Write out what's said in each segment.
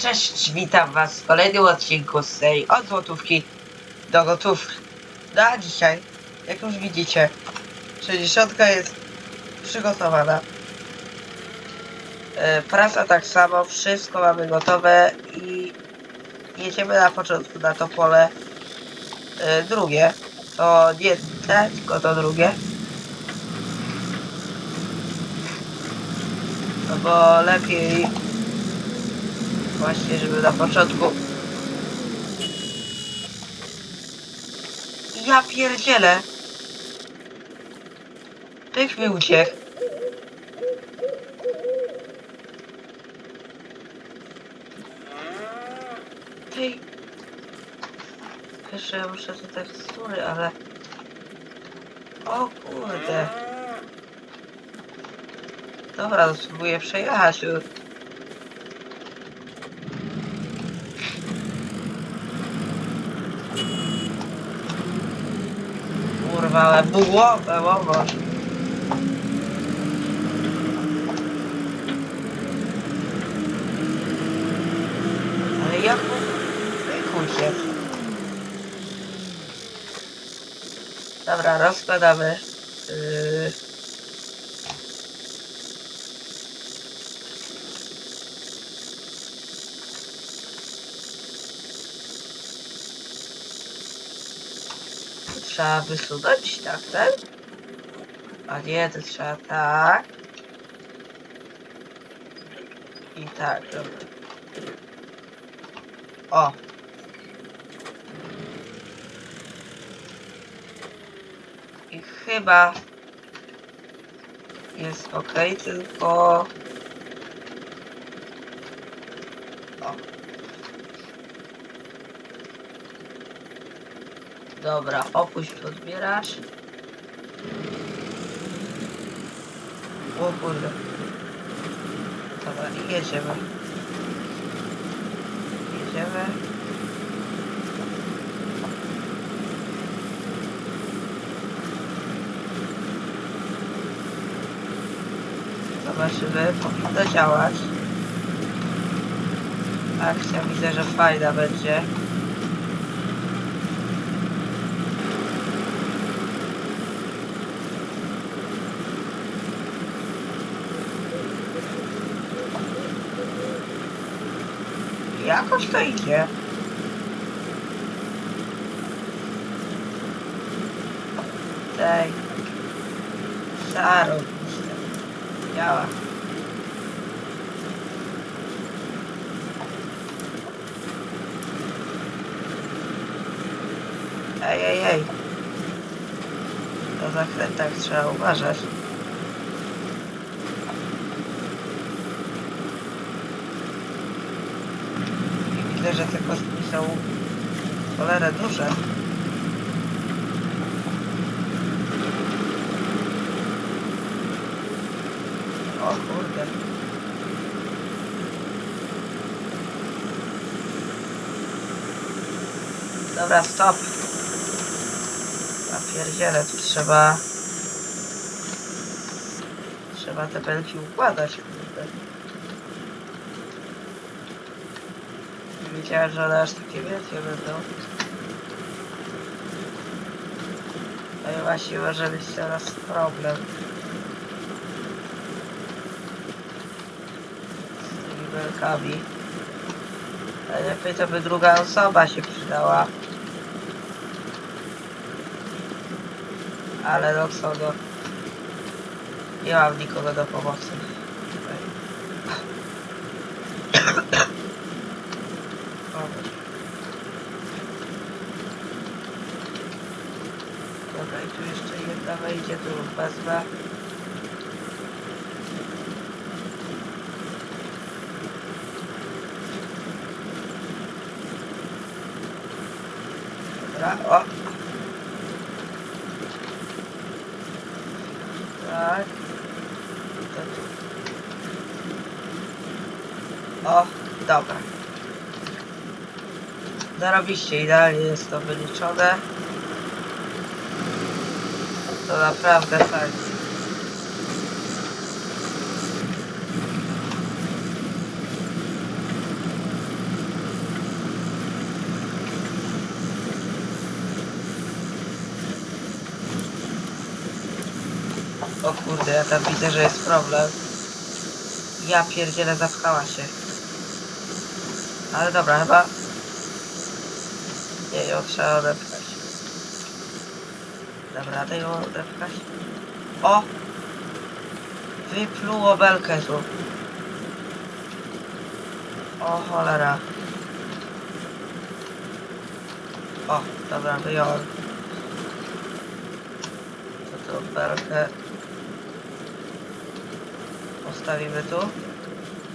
Cześć, witam was w kolejnym odcinku z serii od złotówki do gotówki. No a dzisiaj, jak już widzicie, 60 jest przygotowana. E, Prasa tak samo, wszystko mamy gotowe i jedziemy na początku na to pole e, drugie. To nie te, tylko to drugie. No bo lepiej Właśnie, żeby na początku... Ja pierdzielę! Tych mi. Tej... Wiesz, ja muszę te tekstury, ale... O kurde. Dobra, to spróbuję przejechać ale bułowę, łowo. Ale jak wykucie? Dobra, rozkładamy. Yy... Trzeba wysunąć tak, ten? A nie, to trzeba tak. I tak, dobra. O! I chyba jest ok, tylko... Dobra, opuść podbieracz. O kurde. Dobra, jedziemy. Jedziemy. Zobaczymy, powinno działać. Akcja widzę, że fajna będzie. Jakoś to idzie. Tej. Szaro. Działa. Ej, ej, ej. Na zakrętach trzeba uważać. Widzę, że te kostki są cholerę duże. O kurde. Dobra, stop. Ja pierdzielę, tu trzeba... Trzeba te belki układać, kurde. Nie wiedziałem, że aż takie wielkie będą. No i właśnie może być teraz problem. Z tymi belkami. Najlepiej to by druga osoba się przydała. Ale no co no. Nie mam nikogo do pomocy. Dobra. Dobra, i tu jedna wejdzie, tu wezmę. Dobra, o. Tak. To tu. O, dobra. Zarobiście, idealnie jest to wyliczone. To naprawdę fajnie. O kurde, ja tam widzę, że jest problem. Ja pierdzielę, zapchała się. Ale dobra, chyba... Nie, ją trzeba. Dobra, daj ją odepchać. O! Wypluło belkę tu. O cholera. O, dobra, wyjąłem. To tą belkę postawimy tu.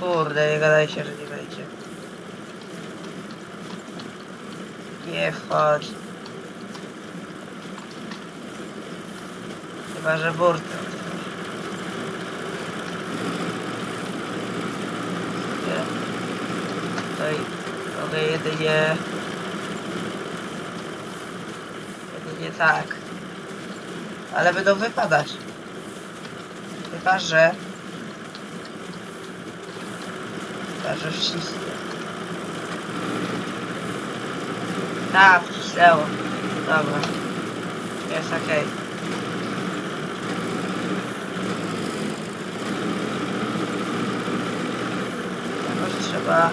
Kurde, nie gadajcie, że nie wejdzie. Nie wchodź. Chyba, że. Nie. Tutaj mogę jedynie... Jedynie tak. Ale będą wypadać. Chyba, że... Chyba, że wcisnę. Tak, wcisnęło. Dobra. Jest okej. Jakoś trzeba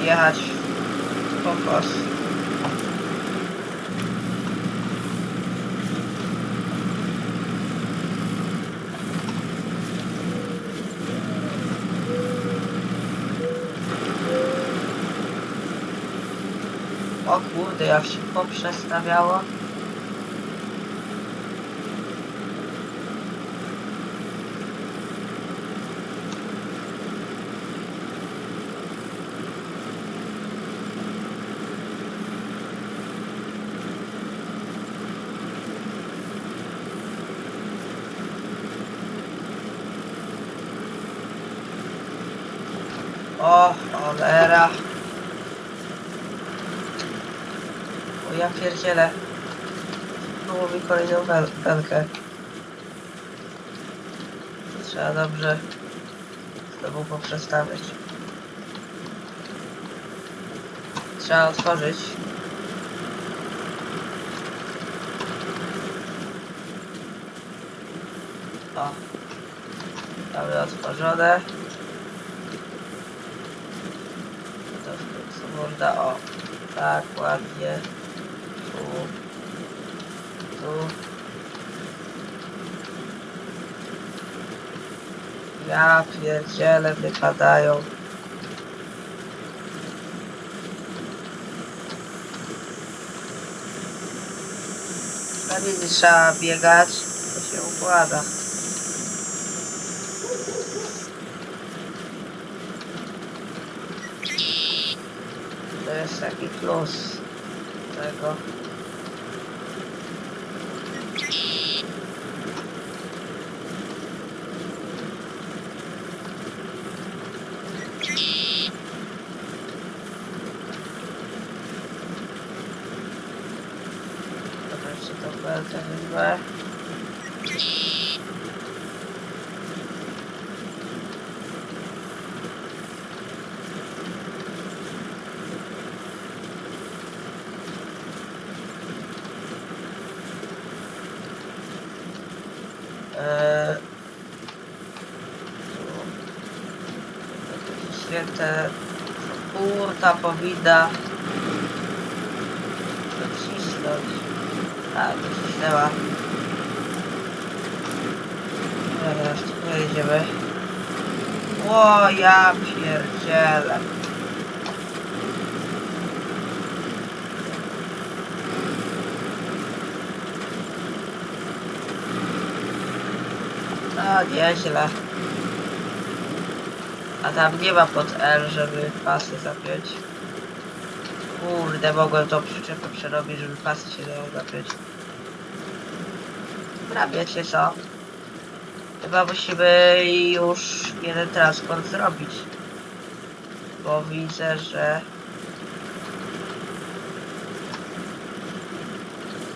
wjechać w kokos. O kurde, jak się poprzestawiało. O, cholera. Pierdzielę. Było mi kolejną wel- belkę. To Trzeba dobrze znowu poprzestawiać. Trzeba otworzyć. O. Mamy otworzone. To można, o. Tak, ładnie. Ja pierdziele wypadają. Pewnie nie trzeba biegać, to się układa. To jest taki plus tego. Dobra, jeszcze tą belkę wezmę. Eee, tu święte kurta powinna docisnąć. A, docisnęła. Dobra, teraz tu pojedziemy. O, ja pierdzielę. No, nieźle. A tam nie ma pod L, żeby pasy zapiąć. Kurde, mogłem tą przyczepę przerobić, żeby pasy się dało zapiąć. Dobra, wiecie co? Chyba musimy już jeden transport zrobić. Bo widzę, że...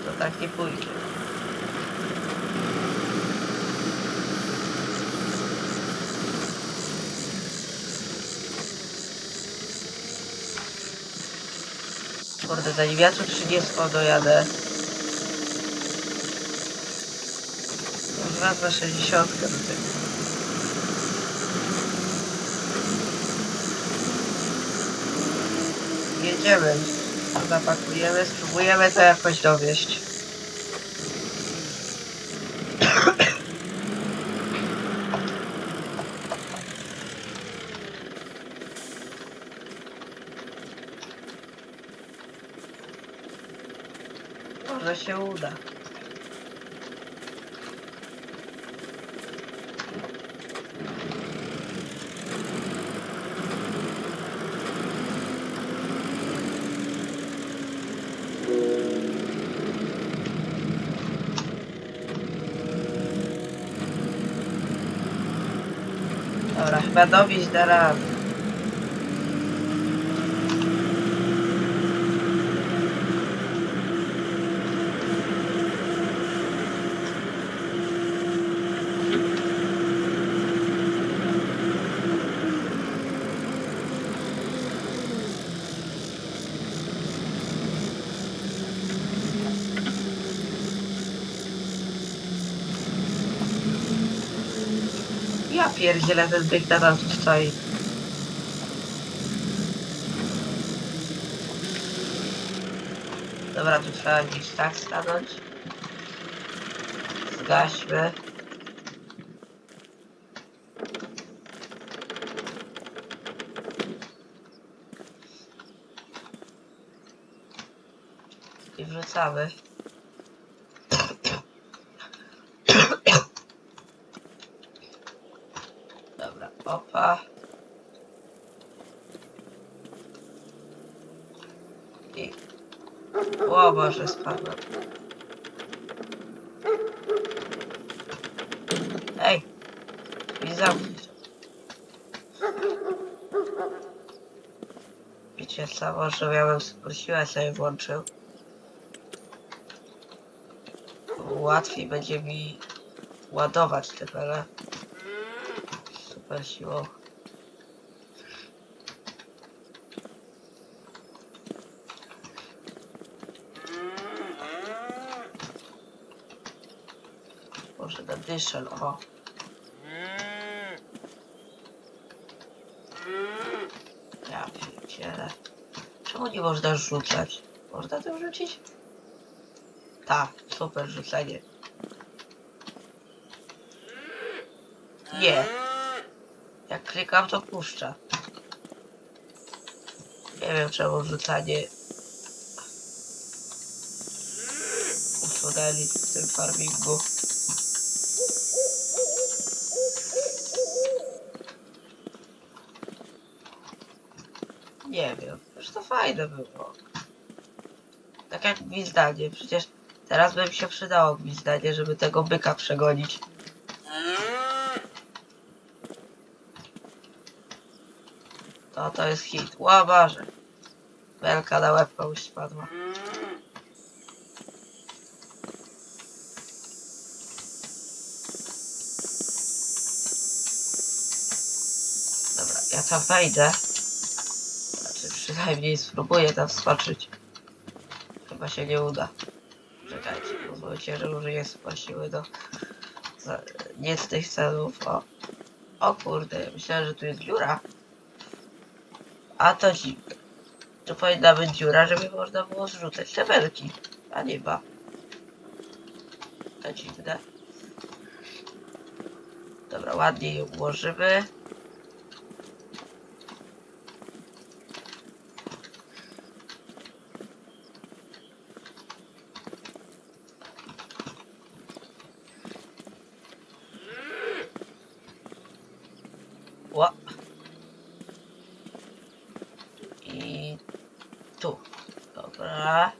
To tak nie pójdzie. Ja tu 30 dojadę. wezmę 60 do tego. Jedziemy. Zapakujemy, spróbujemy to jakoś dowieść. Może się uda. Dobra, chyba dowieść da radę. Ja pierdzielę ten dyktator tu stoi. Dobra, tu trzeba gdzieś tak stanąć. Zgaśmy. I wrzucamy. Dobra, opa. I... Boże, spadłem. Ej! I zamknij. Wiecie co, ja bym siłę sobie włączył. Łatwiej będzie mi ładować te pele. Super siłą. Dyszel, o. Ja pierdzielę. Czemu nie można rzucać? Można to rzucić? Tak, super rzucenie. Nie. Jak klikam, to puszcza. Nie wiem, czemu rzucanie usunęli w tym farmingu. Nie wiem, już to fajne było. Tak jak gwizdanie, przecież teraz by mi się przydało gwizdanie, żeby tego byka przegonić. To to jest hit. Ła Boże. Belka na łeb komuś spadła. Dobra, ja tam wejdę. Przynajmniej spróbuję tam wskoczyć. Chyba się nie uda. Czekajcie, pozwólcie, że użyję siły do... Za... Nie z tych celów, o. O kurde, myślałem, że tu jest dziura. A to dziwne. Tu powinna być dziura, żeby można było zrzucać te belki. A nie ma. To dziwne. Dobra, ładnie je ułożymy. Ła. I tu. Dobra.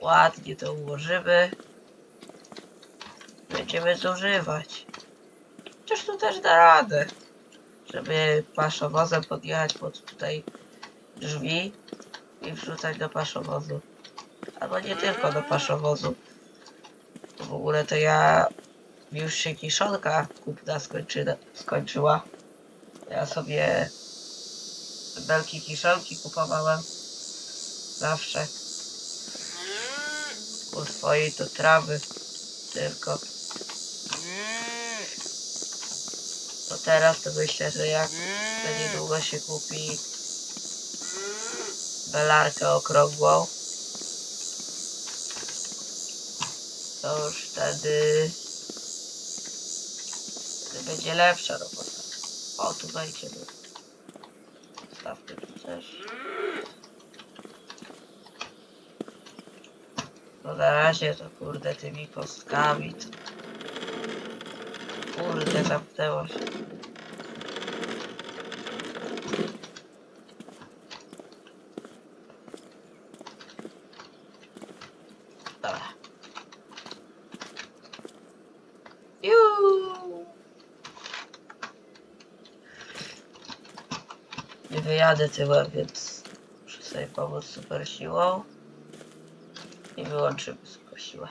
Ładnie to ułożymy. Będziemy zużywać. Chociaż tu też da radę. Żeby paszowozem podjechać pod tutaj drzwi i wrzucać do paszowozu. Albo nie tylko do paszowozu. W ogóle to ja już się kiszonka kupna skończy, skończyła. Ja sobie belki kiszonki kupowałem. Zawsze. U swojej to trawy. tylko. No teraz to myślę, że jak niedługo się kupi belarkę okrągłą, to już wtedy będzie lepsza robota. O, tu wejdziemy. Stawmy tu też. No na razie to kurde tymi kostkami to... Kurde zamknęło się. Wyjadę tyłem, więc muszę sobie pomóc super siłą. I wyłączymy super siłę.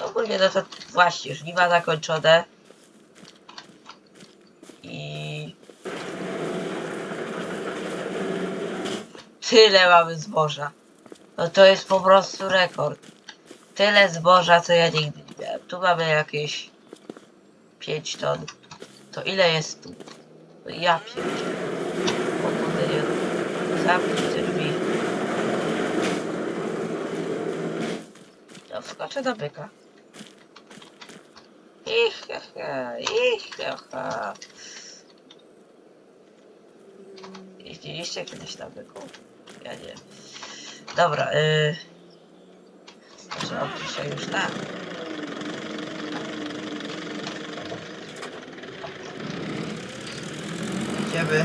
Ogólnie no to właśnie, żniwa zakończone. I... Tyle mamy zboża. No to jest po prostu rekord. Tyle zboża, co ja nigdy nie miałem. Tu mamy jakieś 5 ton. To ile jest tu? Ja pierdzielę. O kurde. Zamknij te drzwi. No wskoczę do byka. Ich, ha, ha, ich, ha. Jeździliście kiedyś na byku? Ja nie. Dobra, yy... Może dzisiaj już tak. Idziemy.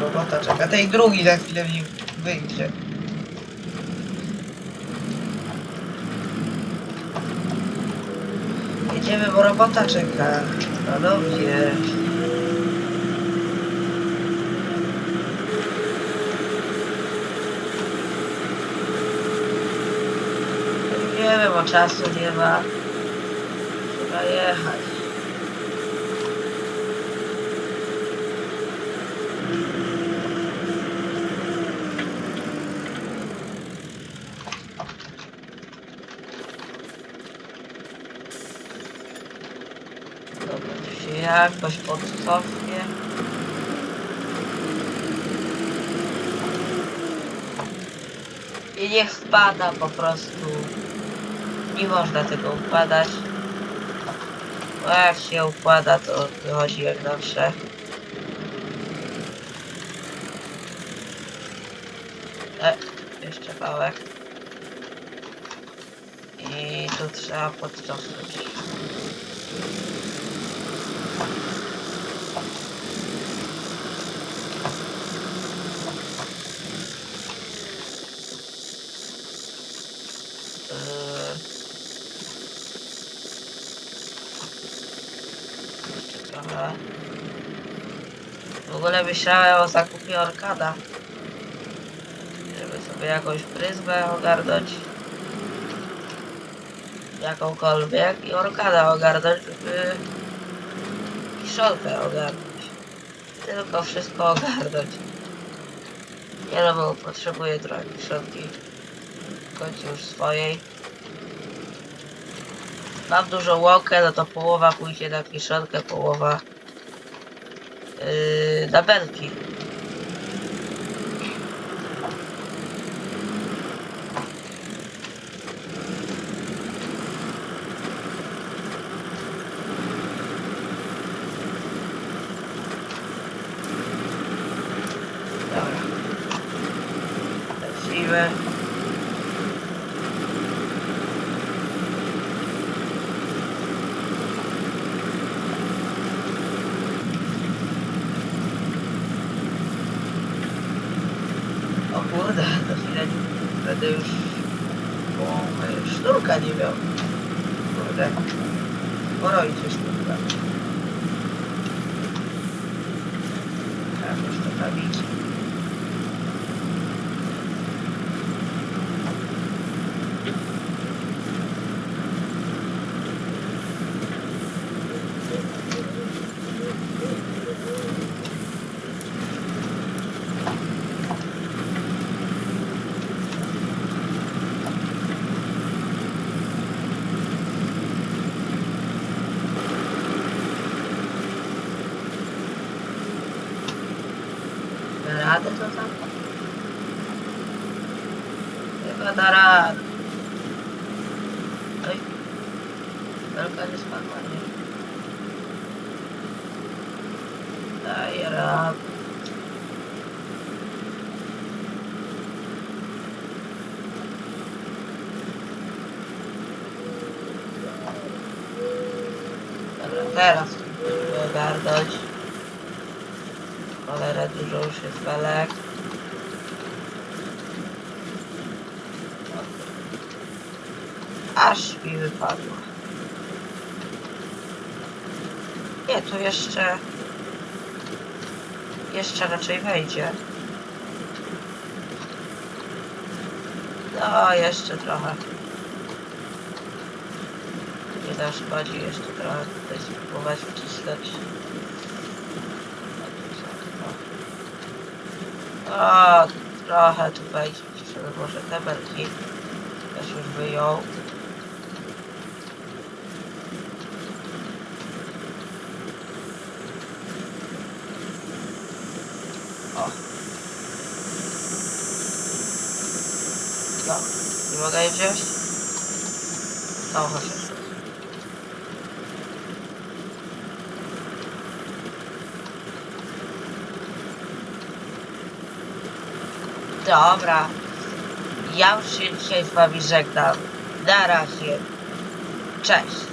Robota czeka. Tej drugi za chwilę w nim wyjdzie. Jedziemy, bo robota czeka. No dobrze. Wiemy, bo czasu nie ma. Trzeba jechać. Dobra, tu się jakoś podcofnie. I niech spada po prostu. Nie można tego układać. Bo jak się układa, to wychodzi jak zawsze. E, jeszcze pałek. I tu trzeba podcofnąć. Eee. Jeszcze trochę. W ogóle myślałem o zakupie orkada. Żeby sobie jakąś pryzmę ogarnąć. Jakąkolwiek i orkada ogarnąć, żeby kiszonkę ogarnąć. Tylko wszystko ogarnąć. Nie no, bo potrzebuję trochę kiszonki w końcu już swojej. Mam dużą łąkę, no to połowa pójdzie na kiszonkę, połowa yy, na belki. Dobra. Lecimy. Teraz ogarnąć. Cholera, dużo już jest belek. Aż mi wypadło. Nie, to jeszcze... Jeszcze raczej wejdzie. No, jeszcze trochę. Nie zaszkodzi jeszcze trochę tutaj spróbować wcisnąć. O, trochę tu. Wcisnę może te belki. Też już wyjął. No, nie mogę jej wziąć? No, chociaż. Dobra. Ja już się dzisiaj z wami żegnam. Na razie. Cześć.